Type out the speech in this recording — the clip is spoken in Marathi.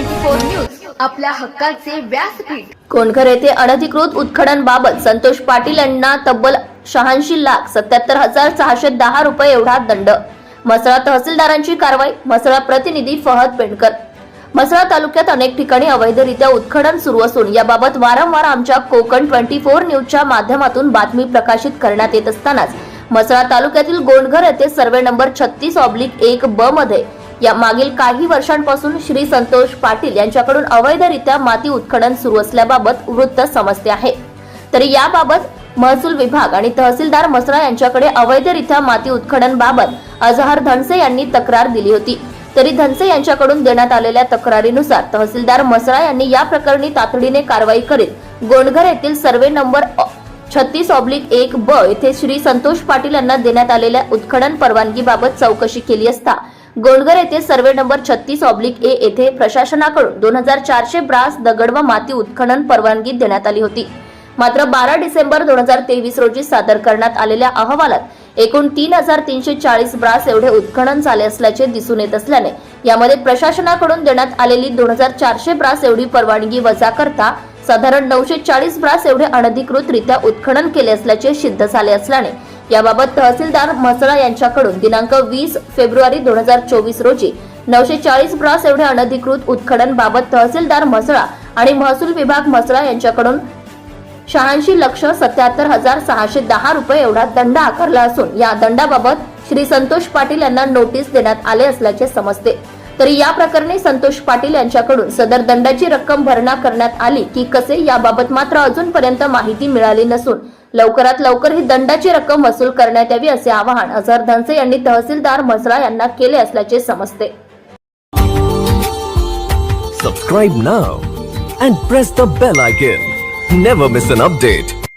न्यूज आपल्या हक्काचे व्यासपीठ. कोणकर येथे अनधिकृत उत्खनन बाबत संतोष पाटील यांना तब्बल शहाऐंशी लाख सत्याहत्तर हजार सहाशे दहा रुपये एवढा दंड. म्हसळा तहसीलदारांची कारवाई म्हसळा प्रतिनिधी फहद पेंडकर. म्हसळा तालुक्यात अनेक ठिकाणी अवैधरित्या उत्खनन सुरू असून याबाबत वारंवार आमच्या कोकण ट्वेंटी फोर न्यूजच्या माध्यमातून बातमी प्रकाशित करण्यात येत असतानाच म्हसळा तालुक्यातील गोंडघर येथे सर्वे नंबर छत्तीस ऑब्लिक एक ब मध्ये या मागील काही वर्षांपासून श्री संतोष पाटील यांच्याकडून अवैधरित्या माती उत्खनन सुरू असल्याबाबत वृत्त समजते आहे. तरी याबाबत महसूल विभाग आणि तहसीलदार मसरा यांच्याकडे अवैधरित्या माती उत्खनन बाबत अजहर धनसे यांनी तक्रार दिली होती. तरी धनसे यांच्याकडून देण्यात आलेल्या तक्रारीनुसार तहसीलदार मसरा यांनी या प्रकरणी तातडीने कारवाई करीत गोंडघर येथील सर्वे नंबर छत्तीस ऑब्लिक एक ब येथे श्री संतोष पाटील यांना देण्यात आलेल्या उत्खनन परवानगीबाबत चौकशी केली असता गोंडघर येथे सर्वे नंबर छत्तीस ऑब्लिक ए येथे प्रशासनाकडून दोन हजार चारशे ब्रास दगड व माती उत्खनन परवानगी देण्यात आली होती. मात्र बारा डिसेंबर दोन हजार तेवीस रोजी सादर करण्यात आलेल्या अहवालात एकूण तीन हजार तीनशे चाळीस ब्रास एवढे उत्खनन झाले असल्याचे दिसून येत असल्याने यामध्ये प्रशासनाकडून देण्यात आलेली दोन हजार चारशे ब्रास एवढी परवानगी वजा करता साधारण नऊशे चाळीस ब्रास एवढे अनधिकृतरित्या उत्खनन केले असल्याचे सिद्ध झाले असल्याने याबाबत तहसीलदार म्हसळा यांच्याकडून दिनांक वीस फेब्रुवारी दोन हजार चोवीस रोजी नऊशे चाळीस ब्रास एवढे अनधिकृत उत्खनन बाबत तहसीलदार म्हसळा आणि महसूल विभाग म्हसळा यांच्याकडून शहाऐंशी लक्ष सत्याहत्तर हजार सहाशे दहा रुपये एवढा दंड आकारला असून या दंडाबाबत श्री संतोष पाटील यांना नोटीस देण्यात आले असल्याचे समजते. तरी या प्रकरणी संतोष पाटील यांच्याकडून सदर दंडाची रक्कम भरणा करण्यात आली की कसे याबाबत मात्र अजूनपर्यंत माहिती मिळाली नसून लवकरात लवकर ही दंडाची रक्कम वसूल करण्यात यावी असे आवाहन अझहर धनसे यांनी तहसीलदार म्हसळा यांना केले असल्याचे समजते. Subscribe now and press the bell icon never miss an update